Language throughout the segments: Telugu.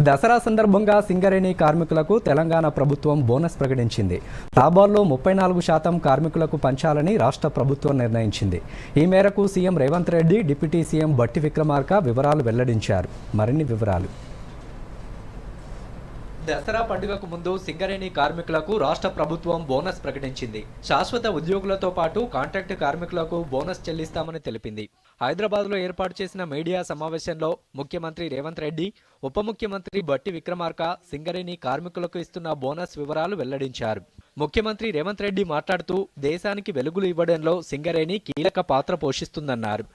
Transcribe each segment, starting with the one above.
దసరా సందర్భంగా సింగరేణి కార్మికులకు తెలంగాణ ప్రభుత్వం బోనస్ ప్రకటించింది. లాభాల్లో ముప్పై నాలుగు శాతం కార్మికులకు పంచాలని రాష్ట్ర ప్రభుత్వం నిర్ణయించింది. ఈ మేరకు CM Revanth Reddy deputy CM Bhatti Vikramarka వివరాలు వెల్లడించారు. మరిన్ని వివరాలు. దసరా పండుగకు ముందు సింగరేణి కార్మికులకు రాష్ట్ర ప్రభుత్వం బోనస్ ప్రకటించింది. శాశ్వత ఉద్యోగులతో పాటు కాంట్రాక్ట్ కార్మికులకు బోనస్ చెల్లిస్తామని తెలిపింది. హైదరాబాద్లో ఏర్పాటు చేసిన మీడియా సమావేశంలో ముఖ్యమంత్రి రేవంత్ రెడ్డి ఉప ముఖ్యమంత్రి బట్టి విక్రమార్క సింగరేణి కార్మికులకు ఇస్తున్న బోనస్ వివరాలు వెల్లడించారు. ముఖ్యమంత్రి రేవంత్ రెడ్డి మాట్లాడుతూ దేశానికి వెలుగులు ఇవ్వడంలో సింగరేణి కీలక పాత్ర పోషిస్తుందన్నారు.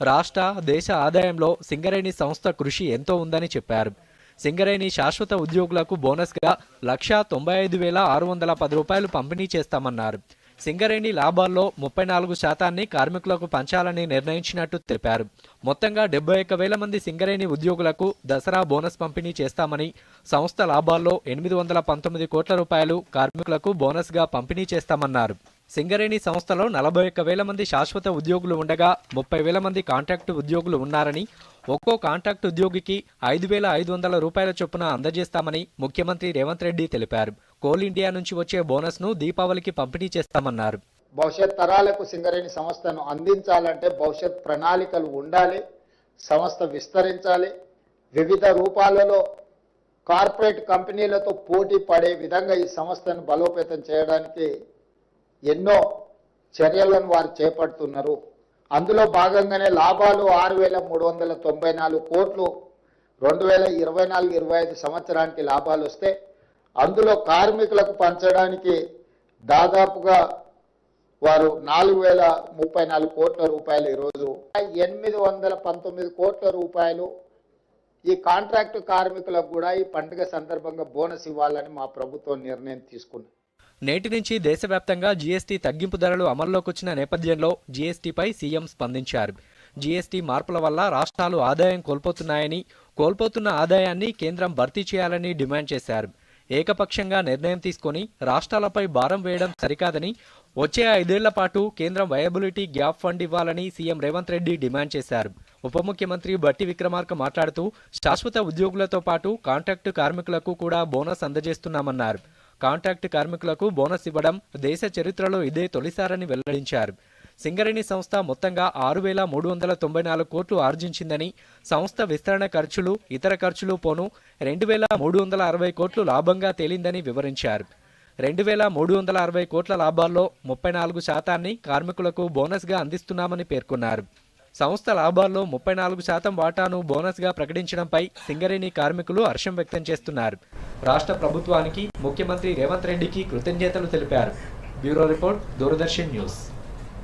రాష్ట్ర దేశ ఆదాయంలో సింగరేణి సంస్థ కృషి ఎంతో ఉందని చెప్పారు. సింగరేణి శాశ్వత ఉద్యోగులకు బోనస్గా లక్షా తొంభై ఐదు వేల ఆరు వందల పది రూపాయలు పంపిణీ చేస్తామన్నారు. సింగరేణి లాభాల్లో ముప్పై నాలుగు శాతాన్ని కార్మికులకు పంచాలని నిర్ణయించినట్టు తెలిపారు. మొత్తంగా డెబ్బై ఒక్క వేల మంది సింగరేణి ఉద్యోగులకు దసరా బోనస్ పంపిణీ చేస్తామని సంస్థ లాభాల్లో ఎనిమిది వందల పంతొమ్మిది కోట్ల రూపాయలు కార్మికులకు బోనస్గా పంపిణీ చేస్తామన్నారు. సింగరేణి సంస్థలో నలభై ఒక్క వేల మంది శాశ్వత ఉద్యోగులు ఉండగా ముప్పై వేల మంది కాంట్రాక్టు ఉద్యోగులు ఉన్నారని ఒక్కో కాంట్రాక్ట్ ఉద్యోగికి ఐదు వేల ఐదు వందల రూపాయల చొప్పున అందజేస్తామని ముఖ్యమంత్రి రేవంత్ రెడ్డి తెలిపారు. కోల్ ఇండియా నుంచి వచ్చే బోనస్ను దీపావళికి పంపిణీ చేస్తామన్నారు. భవిష్యత్ తరాలకు సింగరేణి సంస్థను అందించాలంటే భవిష్యత్ ప్రణాళికలు ఉండాలి సంస్థ విస్తరించాలి వివిధ రూపాలలో కార్పొరేట్ కంపెనీలతో పోటీ పడే విధంగా ఈ సంస్థను బలోపేతం చేయడానికి ఎన్నో చర్యలను వారు చేపడుతున్నారు. అందులో భాగంగానే లాభాలు ఆరు వేల మూడు వందల తొంభై నాలుగు కోట్లు రెండు వేల ఇరవై నాలుగు ఇరవై ఐదు సంవత్సరానికి లాభాలు వస్తే అందులో కార్మికులకు పంచడానికి దాదాపుగా వారు నాలుగు వేల ముప్పై నాలుగు కోట్ల రూపాయలు ఈరోజు. ఎనిమిది వందల పంతొమ్మిది కోట్ల రూపాయలు ఈ కాంట్రాక్టు కార్మికులకు కూడా ఈ పండుగ సందర్భంగా బోనస్ ఇవ్వాలని మా ప్రభుత్వం నిర్ణయం తీసుకుంది నేటి నుంచి దేశవ్యాప్తంగా జీఎస్టీ తగ్గింపు ధరలు అమల్లోకి వచ్చిన నేపథ్యంలో జీఎస్టీపై సీఎం స్పందించారు. జీఎస్టీ మార్పుల వల్ల రాష్ట్రాలు ఆదాయం కోల్పోతున్నాయని కోల్పోతున్న ఆదాయాన్ని కేంద్రం భర్తీ చేయాలని డిమాండ్ చేశారు. ఏకపక్షంగా నిర్ణయం తీసుకొని రాష్ట్రాలపై భారం వేయడం సరికాదని వచ్చే ఐదేళ్ళ పాటు కేంద్రం వయబిలిటీ గ్యాప్ ఫండ్ ఇవ్వాలని సీఎం రేవంత్ రెడ్డి డిమాండ్ చేశారు. ఉప ముఖ్యమంత్రి బట్టి విక్రమార్క మాట్లాడుతూ శాశ్వత ఉద్యోగులతో పాటు కాంట్రాక్టు కార్మికులకు కూడా బోనస్ అందజేస్తున్నామన్నారు. కాంట్రాక్ట్ కార్మికులకు బోనస్ ఇవ్వడం దేశ చరిత్రలో ఇదే తొలిసారని వెల్లడించారు. సింగరేణి సంస్థ మొత్తంగా ఆరు వేల మూడు వందల తొంభై నాలుగు కోట్లు ఆర్జించిందని సంస్థ విస్తరణ ఖర్చులు ఇతర ఖర్చులు పోను రెండు వేల మూడు వందల అరవై కోట్లు లాభంగా తేలిందని వివరించారు. రెండు వేల మూడు వందల అరవై కోట్ల లాభాల్లో ముప్పై నాలుగు శాతాన్ని కార్మికులకు బోనస్గా అందిస్తున్నామని పేర్కొన్నారు. సంస్థ లాభాల్లో ముప్పై నాలుగు శాతం వాటాను బోనస్గా ప్రకటించడంపై సింగరేణి కార్మికులు హర్షం వ్యక్తం చేస్తున్నారు. రాష్ట్ర ప్రభుత్వానికి ముఖ్యమంత్రి రేవంత్ రెడ్డికి కృతజ్ఞతలు తెలిపారు. Bureau report Doordarshan news.